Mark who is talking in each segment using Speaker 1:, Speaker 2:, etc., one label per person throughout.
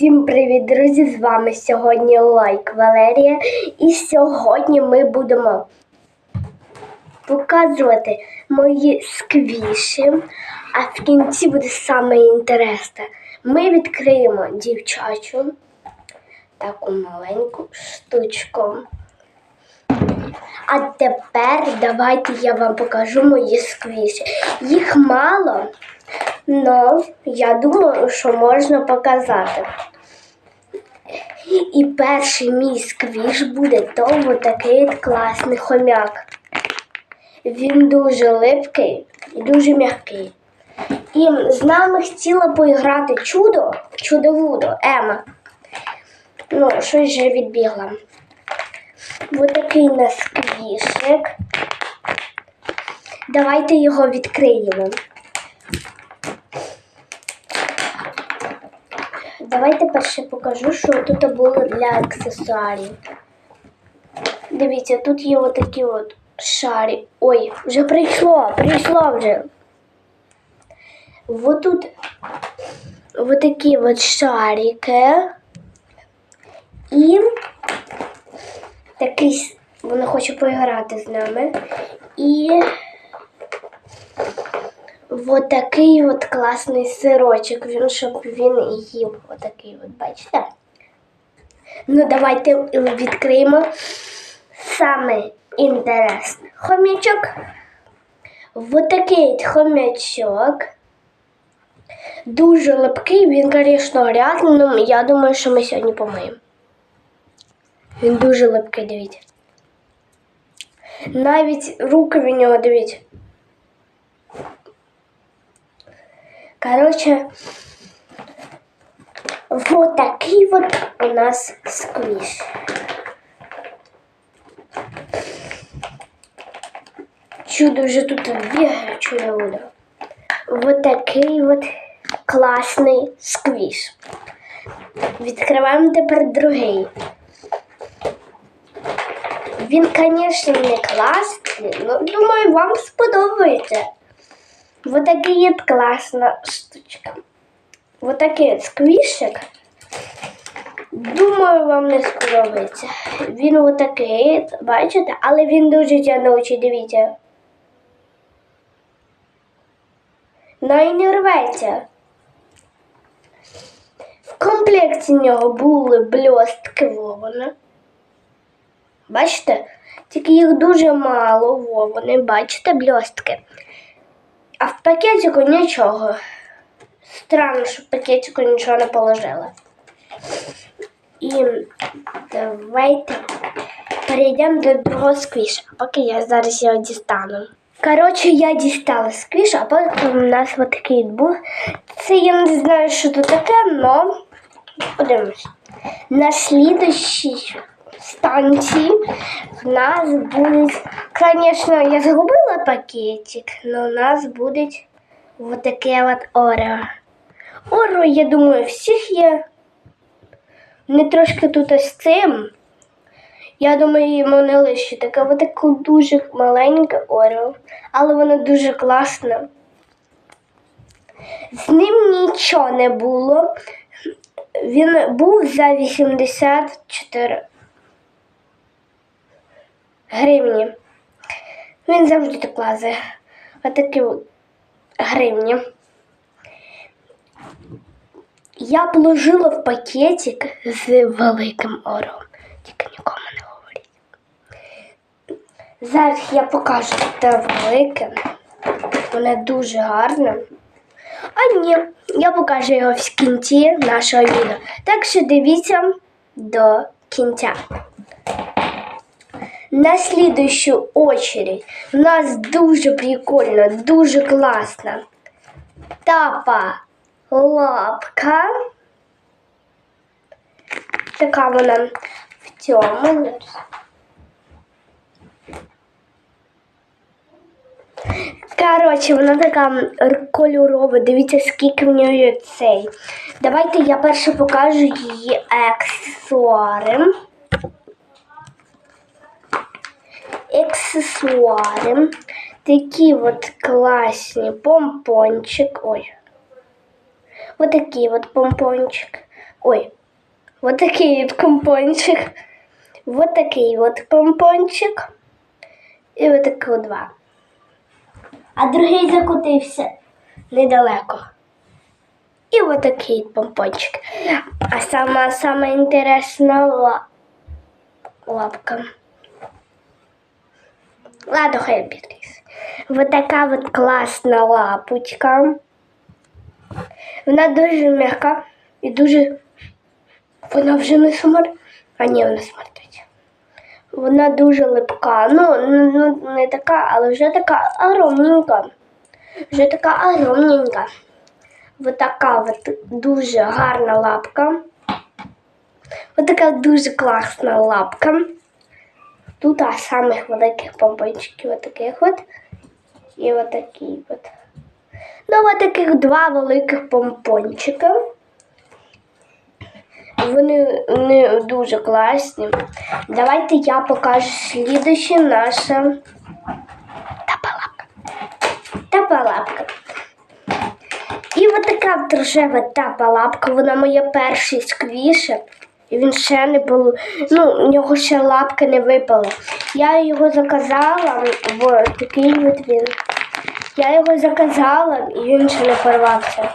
Speaker 1: Всім привіт, друзі! З вами сьогодні Лайк Валерія. І сьогодні ми будемо показувати мої сквіші, а в кінці буде саме інтересне. Ми відкриємо дівчачу таку маленьку штучку. А тепер давайте я вам покажу мої сквіші. Їх мало, але я думаю, що можна показати. І перший мій сквіш буде то такий класний хомяк. Він дуже липкий і дуже м'який. І з нами хотіла поіграти чудо, чудо-вудо, Ема. Ну, щось вже відбігла. Ось такий нас сквішик. Давайте його відкриємо. Давайте перше покажу, що тут було для аксесуарів. Дивіться, тут є отакі от шарі. Ой, вже прийшло, прийшло вже. Вот тут от шарики. І такий, вона хоче поіграти з нами. І вот такий от класний сирочок, він, щоб він їв. Отакий от, бачите? Ну, давайте відкриємо саме інтересне. Хомячок. Такий хомячок. Дуже липкий, він, звісно, грязний, але я думаю, що ми сьогодні помиємо. Він дуже липкий, дивіться. Навіть руки в нього, дивіться. Короче, вот такий вот у нас сквіш. Чудо вже тут бігає, чудо буде. Вот такий от класний сквіш. Відкриваємо тепер другий. Він, звісно, не класний, але думаю, вам сподобається. Вот такий от класна штучка. Вот такий от сквішик. Думаю, вам не сподобається. Він отакий, бачите, але він дуже тянучий, дивіться. Най не рветься. В комплекті нього були блістки вовни. Бачите? Тільки їх дуже мало вовни. Бачите блістки? Пакетику нічого. Странно, що пакетику нічого не положили. І давайте перейдемо до другого сквіша, поки я зараз його дістану. Коротше, я дістала сквіш, а потім у нас от такий був. Це я не знаю, що це таке, але подивимось. На слідущій станції в нас будуть, звісно, я згубила пакетик, але у нас буде вот таке от орео. Орео, я думаю, всіх є. Не трошки тут ось цим. Я думаю, йому не лише таке от таке дуже маленьке орео, але воно дуже класне. З ним нічого не було. Він був за 84 гривні. Він завжди так лазить. Отакі гривні. Я положила в пакетик з великим ором. Тільки нікому не говоріть. Зараз я покажу те велике. Воно дуже гарне. А ні, я покажу його в кінці нашого відео. Так що дивіться до кінця. На слідущу очередь у нас дуже прикольно, дуже класно. Тапа лапка. Така вона в цьому. Коротше, вона така кольорова. Дивіться, скільки в неї цей. Давайте я перше покажу її аксесуари. Аксесуари. Такі от класні помпончик. Ой. Вот такий от помпончик. Ой, вот такий от компончик. Вот такий от помпончик. І от таких от два. А другий закотився недалеко. І от такий помпончик. А сама сама інтересна лапка. Ладно, хай підліз. Вот така от класна лапочка. Вона дуже м'яка і дуже. Вона вже не смер. А ні, вона смертить. Вона дуже липка. Ну, ну, ну, не така, але вже така огромненька. Вже така огромненька. Вот така от дуже гарна лапка. Ось така дуже класна лапка. Тут а самих великих помпончиків от таких от. І от такі от. Ну, от таких два великих помпончика. Вони, вони дуже класні. Давайте я покажу слідуще наше тапалапка. Тапалапка. І от така от тапалапка, вона моя перший сквіша. І він ще не було. Ну, в нього ще лапки не випали. Я його заказала, в такий от він. Я його заказала і він ще не порвався.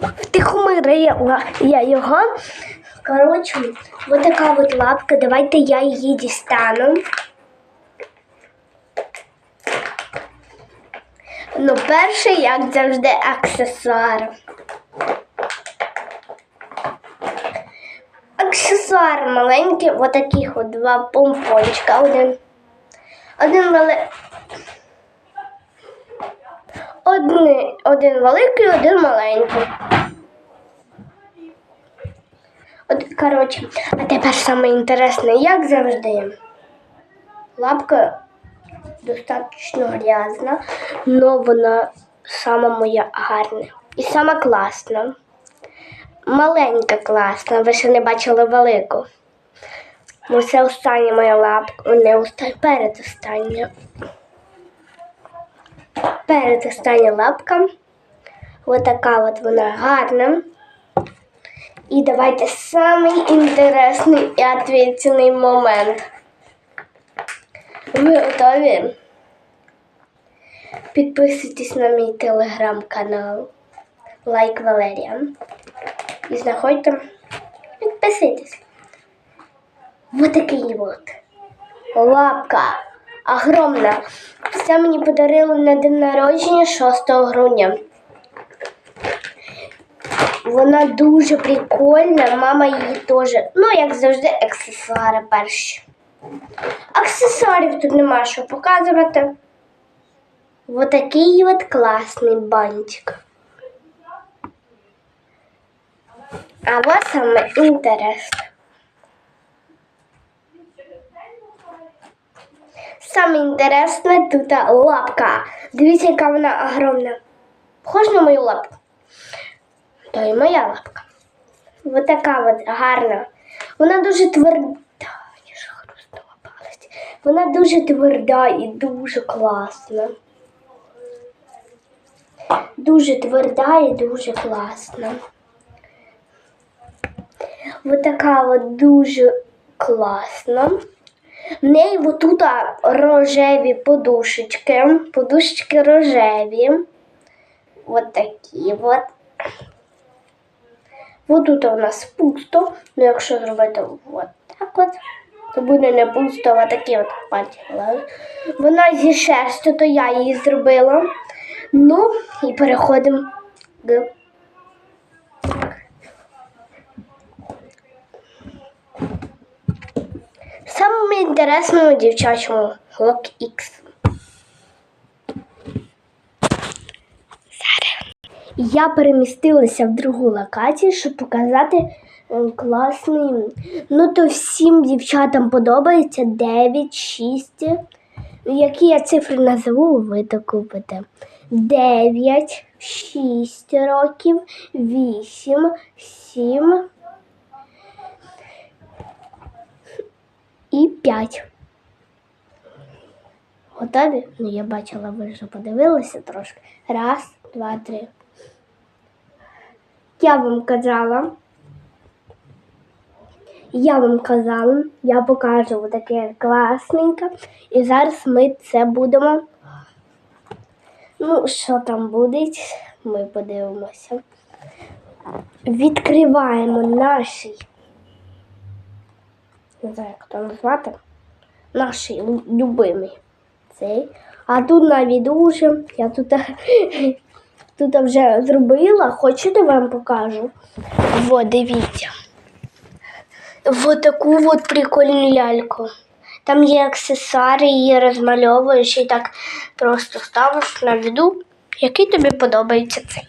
Speaker 1: Втихомирила я його. Коротше, ось така от лапка. Давайте я її дістану. Ну, перше, як завжди, аксесуар. Аксесуар маленький, от таких от два помпончика. Один. Один великий. Один, один великий, один маленький. От, коротше, а тепер саме інтересне, як завжди. Лапка достатньо грязна, але вона сама моя гарна. І сама класна. Маленька класна, ви ще не бачили велику. Бо це остання моя лапка, не остання, передостання. Передостання лапка. Ось така от вона гарна. І давайте самий інтересний і відповідальний момент. Ви готові? Підписуйтесь на мій телеграм-канал Лайк Валерія. І знаходьте, підписуйтесь. Вот такий. Лапка. Огромна. Це мені подарили на день народження 6 грудня. Вона дуже прикольна, мама її теж. Ну, як завжди, аксесуари перші. Аксесуарів тут нема що показувати. Ось такий от класний бантик. А вот саме інтересне. Саме інтересне тут лапка. Дивіться, яка вона огромна. Похож на мою лапку. То і моя лапка. Ось така от гарна. Вона дуже тверда. Вона дуже тверда і дуже класна. Дуже тверда і дуже класна. Ось така от дуже класна. В неї отут рожеві подушечки. Подушечки рожеві. От такі от. Ось тут у нас пусто. Ну, якщо зробити от так от, то буде не пусто, а такі от пальці. Вона зі шерстю, то я її зробила. Ну, і переходимо до самому інтересному дівчачому Лок X. Я перемістилася в другу локацію, щоб показати класний. Ну, то всім дівчатам подобається 9, 6. Які я цифри назову, ви то купите. 9, 6 років, 8, 7 і 5. Готові? Ну, я бачила, ви вже подивилися трошки. Раз, два, три. Я вам казала. Я вам казала, я покажу таке класненьке. І зараз ми це будемо. Ну, що там буде, ми подивимося. Відкриваємо наш, не знаю, як то назвати, наш любимий цей. А тут навіть дуже, я тут, тут вже зробила, хочете вам покажу? Во, дивіться. Вот таку от прикольну ляльку. Там є аксесуари, її розмальовуєш і так просто ставиш на віду, який тобі подобається цей.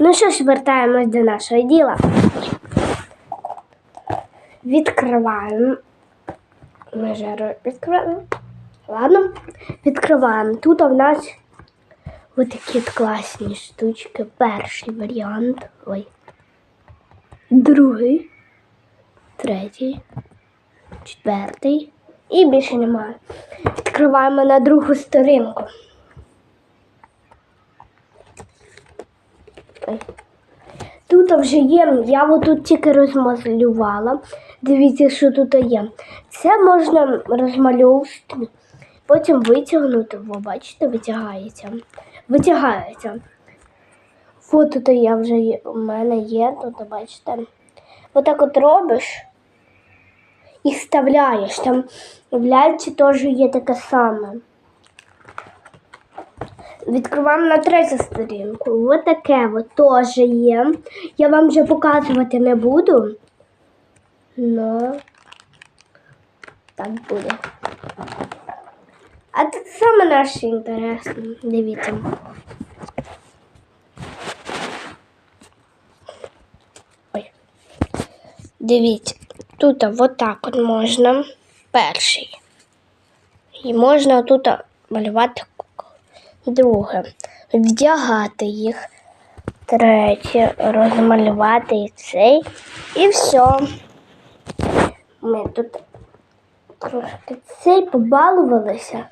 Speaker 1: Ну що ж, вертаємось до нашого діла. Відкриваємо. Ми вже відкриваємо. Ладно, відкриваємо. Тут у нас ось такі класні штучки. Перший варіант. Ой. Другий третій, четвертий і більше немає. Відкриваємо на другу сторінку. Тут вже є, я отут тільки розмалювала. Дивіться, що тут є. Це можна розмальовувати, потім витягнути, ви бачите, витягається. Витягається. От тут я вже є, у мене є, тут бачите. Отак от робиш і вставляєш. Там в ляльці теж є таке саме. Відкриваємо на третю сторінку. Ось таке от теж є. Я вам вже показувати не буду. Но так буде. А тут саме наше інтересне. Дивіться. Ой. Дивіться, тут отак от можна перший. І можна тут малювати. Друге, вдягати їх. Третє, розмалювати і цей. І все. Ми тут трошки цей побалувалися.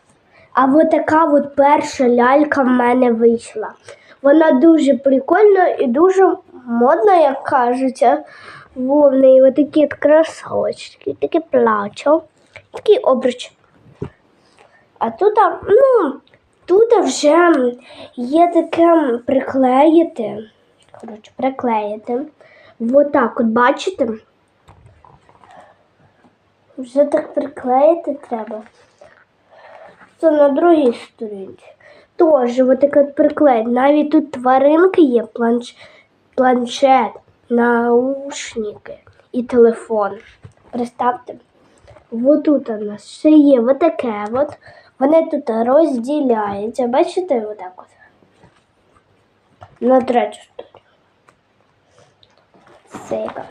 Speaker 1: А от така от перша лялька в мене вийшла. Вона дуже прикольна і дуже модна, як кажеться. Во, в неї отакі от кросовочки, таке плачо, такий обруч. А тут, ну, тут вже є таке приклеїти. Коротше, приклеїти. Вот так от бачите? Вже так приклеїти треба. Це на другій сторінці. Тож, таке от приклеїти. Навіть тут тваринки є, планш... планшет, наушники і телефон. Представте. Вот тут у нас ще є от таке от. Вони тут розділяються. Бачите, отак от. На третю сторону. Сейка.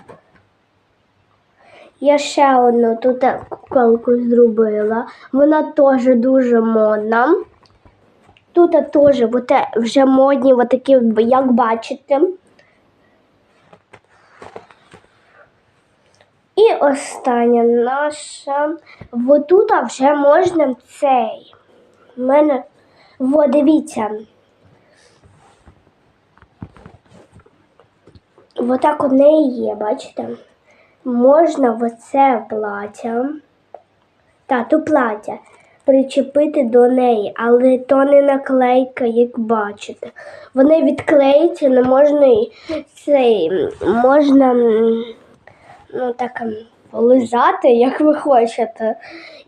Speaker 1: Я ще одну тут куколку зробила. Вона теж дуже модна. Тут теж вже модні, от такі, як бачите. І остання наша. Вот тут вже можна цей. У мене, во, дивіться. Вот так у неї є, бачите? Можна в оце плаття, та ту плаття причепити до неї, але то не наклейка, як бачите. Вони відклеються, не можна і цей, можна ну, так м, полизати, як ви хочете,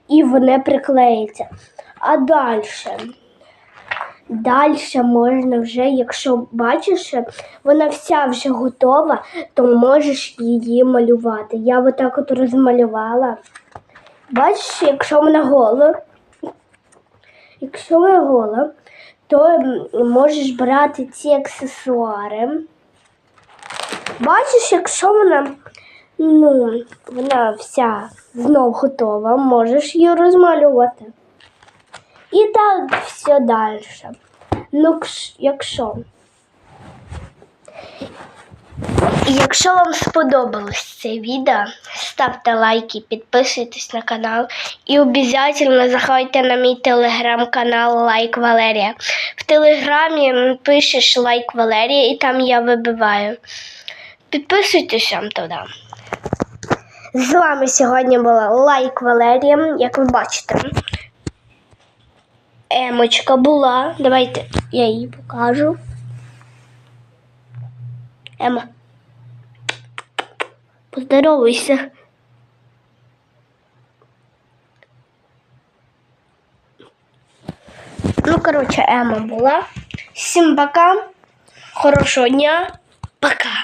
Speaker 1: і вони приклеються. А далі. Далі можна вже, якщо бачиш, вона вся вже готова, то можеш її малювати. Я отак от розмалювала. Бачиш, якщо вона гола, якщо вона гола, то можеш брати ці аксесуари. Бачиш, якщо вона, ну, вона вся знов готова, можеш її розмалювати. І так все далі. Ну, якщо. Якщо вам сподобалось це відео, ставте лайки, підписуйтесь на канал і обов'язково заходьте на мій телеграм-канал Лайк Валерія. В телеграмі пишеш Лайк Валерія і там я вибиваю. Підписуйтесь там туди. З вами сьогодні була Лайк Валерія, як ви бачите. Емочка була. Давайте я її покажу. Ема. Поздоровайся. Ну, коротше, Ема була. Всім пока. Хорошого дня. Пока.